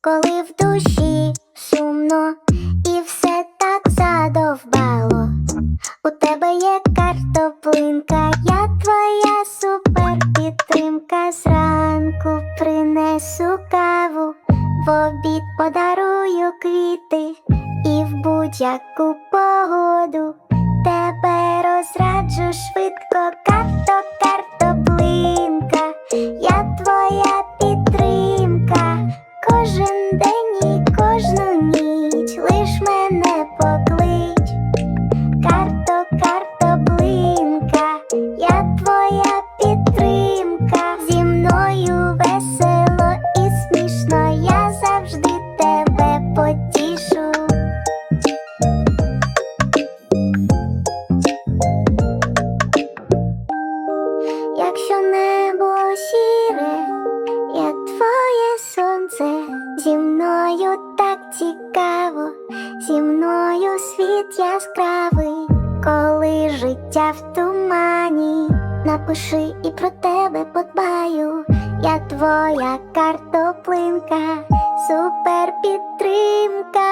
коли в душі сумно і все так задовбало. У тебе є картоплинка, я твоя суперпідтримка. Зранку принесу каву, в обід подарую квіти, і в будь-яку погоду тебе розраджу швидко, так цікаво, зі мною світ яскравий, коли життя в тумані, напиши і про тебе подбаю, я твоя картоплинка, супер підтримка,